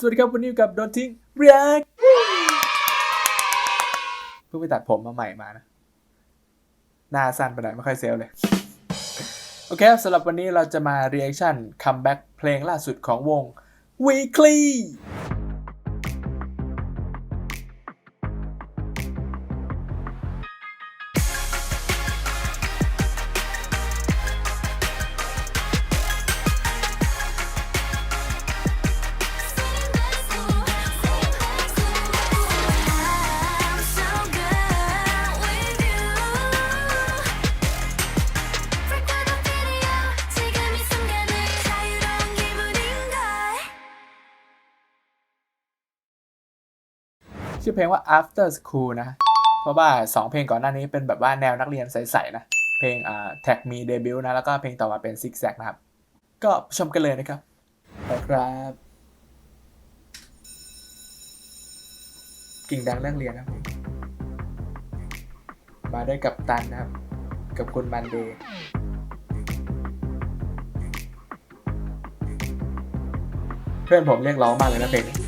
สวัสดีครับวันนี้กับโดนทิ้งเรียกเพิ่งไปตัดผมมาใหม่มานะ หน้าสั้นไปหน่อยไม่ค่อยเซลเลย โอเคครับสำหรับวันนี้เราจะมาเรียลชั่นคัมแบ็กเพลงล่าสุดของวง Weekly ชื่อเพลงว่า After School นะ เพราะว่า 2 เพลงก่อนหน้านี้เป็นแบบว่าแนวนักเรียนใสๆนะ เพลงอ่า Tag Me Debut นะ แล้วก็เพลงต่อมาเป็น Zig Zag นะครับ ก็ชมกันเลยนะครับไปครับกิ่งดังเรื่องเรียนนะครับ มาได้กับตันนะครับ กับคุณมันเดย์เพื่อนผมเรียกร้องมากเลยนะเพลง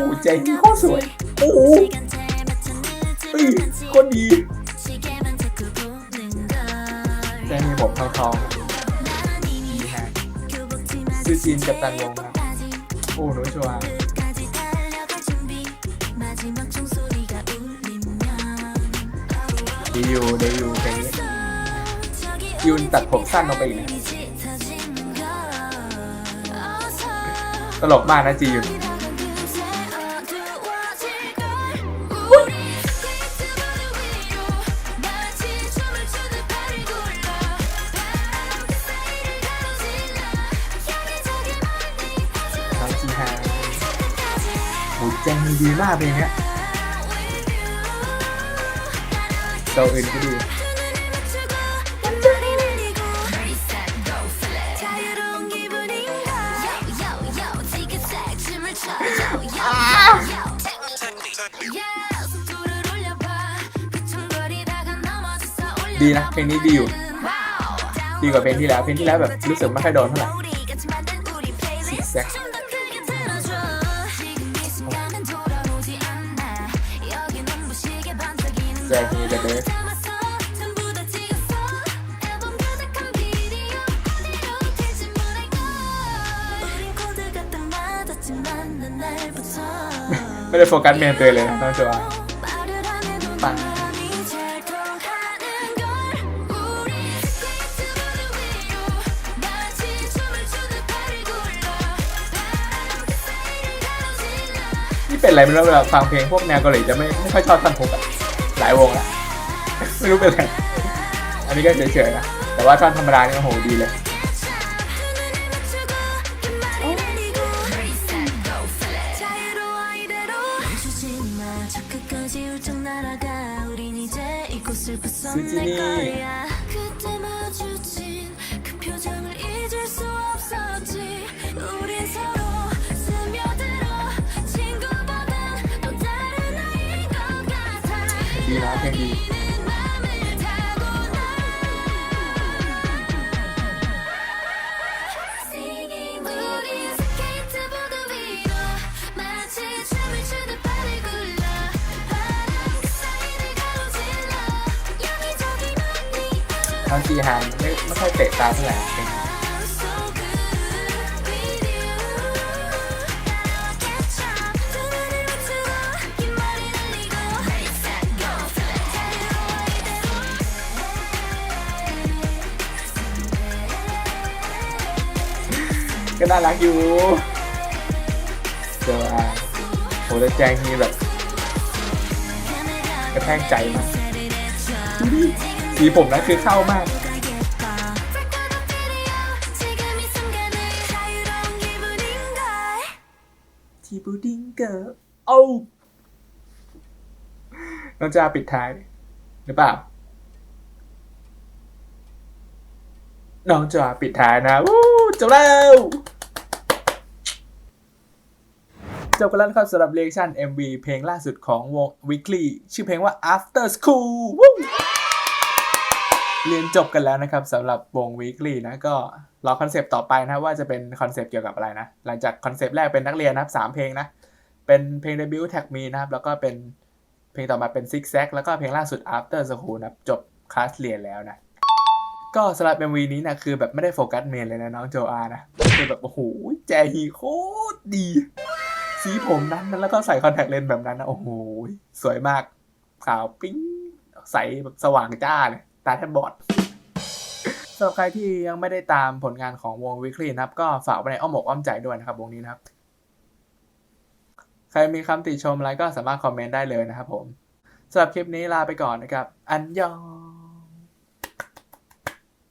อ้โหเจ๋งโคตรสวย โอ้โหเฮ้ยโคนดีแจมีผมทองทองๆดีฮะซื้อจีนกับตันวงครับโอ้หนูชัวร์ดีอยู่ดีอยู่เพลงนี้ยูนตัดผมสั้นลงไปอีกนะตลกมากนะจียุน จงมีดีมากเพลงเนี้ยตัวอื่นก็ดีดีนะเพลงนี้ดีอยู่ดีกว่าเพลงที่แล้วเพลงที่แล้วแบบรู้สึกไม่ค่อยโดนเท่าไหร่ Zig Zag แจงมีเดอะเบสไม่ได้โฟกัสเมนตัวเองเลยนะน้องจัวปังนี่เป็นอะไรไม่รู้เวลาฟังเพลงพวกแนวเกาหลีจะไม่ไม่ค่อยชอบท่อนฮุกอะ หลายวงแล้วไม่รู้เป็นไรอันนี้ก็เฉยๆนะแต่ว่าท่อนธรรมดาเนี่ยโหดีเลยซูจินี่ ดีนล้วเพลงดีบางทีหางไม่ไม่ค่อยเตะตาเท่าไหร่ ก็น่ารักอยู่เจออาโอ้แล้วแจงนี่แบบกระแทกใจมากสีผมนะคือเข้ามากจีบูดิงเกอร์โอ้น้องจ้าปิดท้าย หรือเปล่า น้องจ้าปิดท้ายนะวู้จบแล้ว จบกันแล้วนะครับสำหรับ reaction MV เพลงล่าสุดของวง Weekly ชื่อเพลงว่า After School เรียนจบกันแล้วนะครับสำหรับวง weekly นะก็รอคอนเซปต์ต่อไปนะว่าจะเป็นคอนเซปต์เกี่ยวกับอะไรนะ หลังจากคอนเซปต์แรกเป็นนักเรียนนะครับสามเพลงนะ เป็นเพลงเดบิวต์แท็กมีนะครับ แล้วก็เป็นเพลงต่อมาเป็น Six Zag แล้วก็เพลงล่าสุด After School นะจบคลาสเรียนแล้วนะ ก็สำหรับ MV นี้นะคือแบบไม่ได้โฟกัสเมนเลยนะน้องโจอานะคือแบบโอ้โหแจฮีโคตรดี สีผมนั้นนะแล้วก็ใส่คอนแทคเลนส์แบบนั้นนะโอ้โหสวยมาก ขาวปิ้งใสแบบสว่างจ้าเลยตาแทบบอดสำหรับใครที่ยังไม่ได้ตามผลงานของวง Weekly นะครับ ก็ฝากไว้ในอ้อมอกอ้อมใจด้วยนะครับ วงนี้นะครับ ใครมีคำติชมอะไรก็สามารถคอมเมนต์ได้เลยนะครับผมสำหรับคลิปนี้ลาไปก่อนนะครับ อันยอง